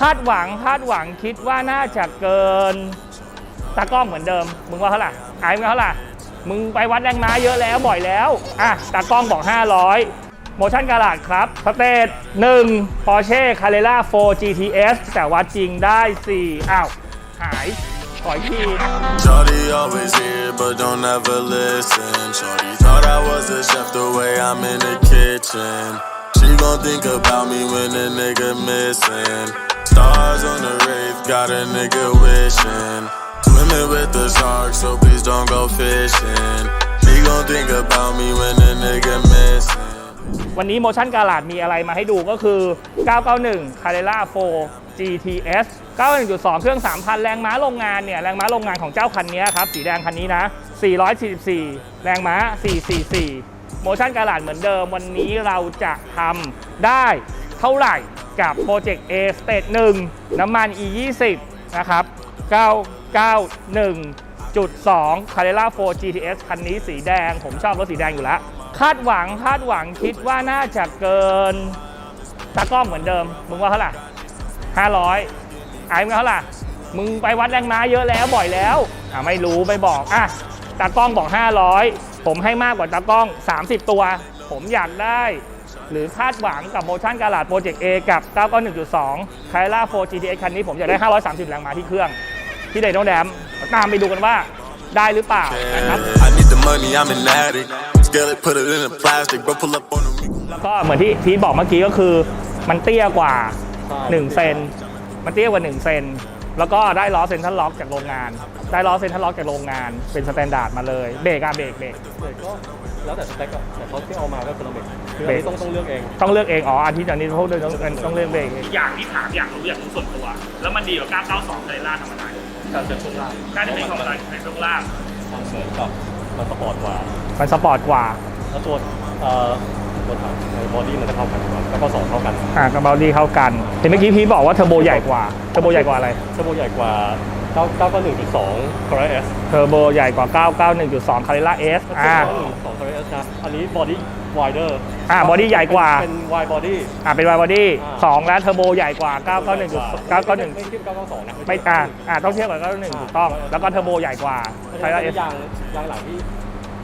คาดหวังคาดหวังคิดว่าน่าจะเกินตากล้องเหมือนเดิม มึงว่าเท่าไหร่ไอ้มึงเท่าไหร่มึงไปวัดแรงม้าเยอะแล้วบ่อยแล้วอะตากล้องบอก 500โมชั่นการาดครับสเตท1 Porsche Carrera 4 GTS แต่วัดจริงได้ 4 อ้าว หายขออีกที Shorty always here, but don't ever listen. Shorty thought I was a chef the way I'm in the kitchen. She gon' think about me when a nigga missing. Stars on the rave, got a nigga wishing. Swimming with the shark, so please don't go fishing. He gon' think about me when a nigga missing. วันนี้โมชั่นการาดมีอะไรมาให้ดูก็คือ 991 Carrera 4 GTS 91.2 เครื่อง 3,000 แรงม้าโรงงานเนี่ย แรงม้าโรงงานของเจ้าคันนี้ครับ สีแดงคันนี้นะ 444 แรงม้า 444 โมชั่นการาดเหมือนเดิม วันนี้เราจะทำได้ เท่าไหร่กับโปรเจกต์ A Stage 1น้ำมัน E 20นะครับ991.2 Carrera 4 GTS คันนี้สีแดง ผมชอบรถสีแดงอยู่แล้ว คาดหวังคาดหวังคิดว่าน่าจะเกินตากล้องเหมือนเดิม มึงว่าเท่าไหร่500ไอ้มึงว่าเท่าไหร่มึงไปวัดแรงม้าเยอะแล้วบ่อยแล้วอะไม่รู้ไม่บอกอะตากล้องบอก 500 ผมให้มากกว่าตากล้อง 30 ตัว ผมอยากได้ หรือคาดหวังกับโมชั่นการาดโปรเจกต์ A กับ 991.2 c a r r a 4 GTX คันนี้ผมอยากได้ 530 แรงม้าที่เครื่อง ที่ไดโนแดมตามไปดูกันว่าได้หรือเปล่านะครับ I need the money, I'm an addict. Scale it, put it in a plastic, bro. Pull up on them. แล้วก็เหมือนที่พีทบอกเมื่อกี้ก็คือมันเตี้ยกว่า 1 เซน มันเตี้ยกว่า 1 เซน แล้วก็ได้ล้อเซ็นทรัลล็อกจากโรงงาน ได้ล้อเซ็นทรัลล็อกจากโรงงาน เป็นสแตนดาร์ดมาเลย เบรกอะเบรกเบรกเด็กก็แล้วแต่สเปคอะแต่เขาที่เอามาก็คนละเบรกคืออันนี้ต้องต้องเลือกเอง ต้องเลือกเองอ๋ออันที่อันนี้พวกเดินต้องต้องเลือกเบรกอย่างที่ถามอยากรู้อยากรู้ส่วนตัว แล้วมันดีกว่า992เลยล่าธรรมดาการเซ็ตช่วงล่างน่าจะเป็นธรรมดาในช่วงล่างความเสริมกับมันสปอร์ตกว่า มันสปอร์ตกว่าแล้วตัวเอ่อ ตัวถังในบอดี้มันจะเท่ากันแล้วก็สองเท่ากันอ่ากับบอดี้เข้ากัน เห็นเมื่อกี้พีทบอกว่าเทอร์โบใหญ่กว่า เทอร์โบใหญ่กว่าอะไร เทอร์โบใหญ่กว่า9 9 1 2 Corolla S เทอร์โบใหญ่กว่า 991.2 Carrera S อ่า2 Corolla S นะ อันนี้บอดี้ wider อ่า body ใหญ่กว่า เป็น wide body อ่าเป็นวายบอดี้อ่าสองแล้วเทอร์โบใหญ่กว่า 991 991ไม่ขึ้น992นะไม่อ่าอ่าต้องเทียบกับ991ถูกต้อง แล้วก็เทอร์โบใหญ่กว่าใช่ Carrera แล้ S ยางยางหลังที่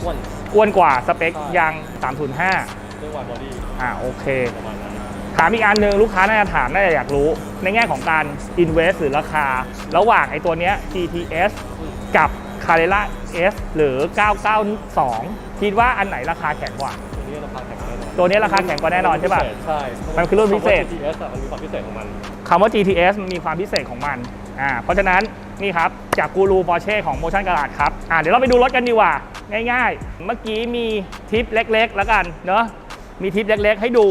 อ้วนอ้วนกว่าสเปคใช่ยาง305เรื่อง wide body อ่าโอเค ประมาณนั้นถามอีกอันหนึ่งลูกค้าน่าจะถามน่าจะอยากรู้ ในแง่ของการ invest หรือราคา ระหว่างไอ้ตัวเนี้ย GTS กับ Carrera S หรือ 992 คิดว่าอันไหนราคาแข็งกว่า ตัวนี้ราคาแข็งแน่นอนตัวนี้ราคาแข็งกว่าแน่นอนใช่ป่ะ ใช่มันคือรุ่นพิเศษคำว่า GTS อะมันมีความพิเศษของมัน คำว่า GTS มันมีความพิเศษของมันอ่าเพราะฉะนั้นนี่ครับ จากกูรูปอร์เช่ของ Motion Garage ครับอ่าเดี๋ยวเราไปดูรถกันดีกว่า ง่ายๆ เมื่อกี้มีทิปเล็กๆ แล้วกันเนอะ มีทิปเล็กๆ ให้ดู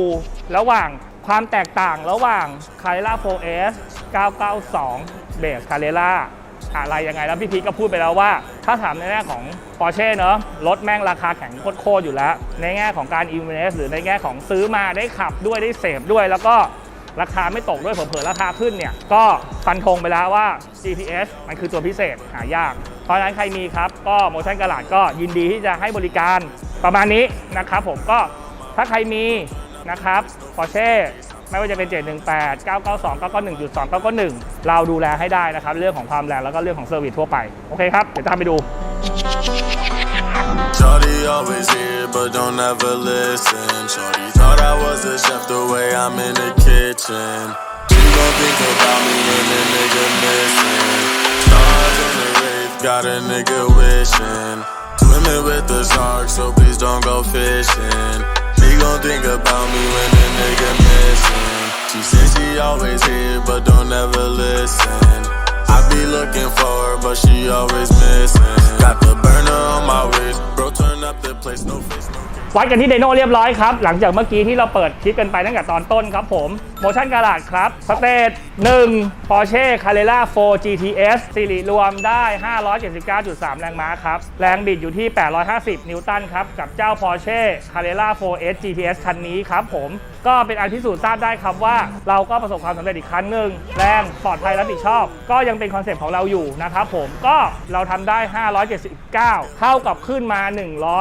ระหว่างความแตกต่างระหว่าง Carrera 4S 992เบส Carrera อะไรยังไงแล้วพี่พีทก็พูดไปแล้วว่า ถ้าถามในแง่ของ Porsche เนอะรถแม่งราคาแข็งโคตรๆอยู่แล้ว ในแง่ของการ invest หรือในแง่ของซื้อมาได้ขับด้วยได้เสพด้วยแล้วก็ราคาไม่ตกด้วยเผลอๆราคาขึ้นเนี่ย ก็ฟันธงไปแล้วว่า GPS มันคือตัวพิเศษหายาก เพราะฉะนั้นใครมีครับ ก็โมชั่นกระดาษก็ยินดีที่จะให้บริการประมาณนี้นะครับผมก็ ถ้าใครมีนะครับ Porsche ไม่ว่าจะเป็น 718 992 991.2 991 เราดูแลให้ได้นะครับ เรื่องของความแรงแล้วก็เรื่องของเซอร์วิสทั่วไป โอเคครับ เดี๋ยวตามไปดู Shorty always here, but don't ever listen. Shorty thought I was a chef the way I'm in the kitchen. She gon' think about me when the nigga missing. Stars on the rave, got a nigga wishing. Swimming with the sharks, so please don't go fishing. Gon' think about me when the nigga missing. She said she always here, but don't ever listen. I be looking for her, but she always missing. Got the burner on my wrist, bro. Turn up the place, no face, no. วัดกันที่ไดโน่เรียบร้อยครับ หลังจากเมื่อกี้ที่เราเปิดคลิปกันไปตั้งแต่ตอนต้นครับผมโมชั่นการาดครับสเตท1 Porsche Carrera 4 GTS สิริรวมได้ 579.3 แรงม้าครับ แรงบิดอยู่ที่ 850 นิวตันครับ กับเจ้า Porsche Carrera 4S GTS คันนี้ครับผมก็เป็นอันพิสูจน์ทราบได้ครับว่า เราก็ประสบความสำเร็จอีกครั้งหนึ่งแรงปลอดภัยรับผิดชอบ ก็ยังเป็นคอนเซ็ปต์ของเราอยู่นะครับผมก็เราทำได้ 579 เท่ากับขึ้นมา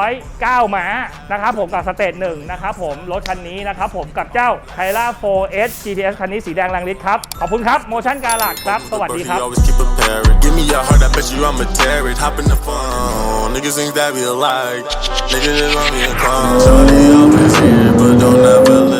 109 ม้านะครับครับผมกับสเตจหนึ่งนะครับผมรถคันนี้นะครับผมกับเจ้าไทล่า 4S GTS คันนี้สีแดงแรงฤทธิ์ครับ ขอบคุณครับโมชั่นการักครับ สวัสดีครับ Give me your heart, I bet you I'ma tear it. Hop in the phone. Niggas think that we alike. Niggas just want me a call. Shawty always here, but don't ever listen.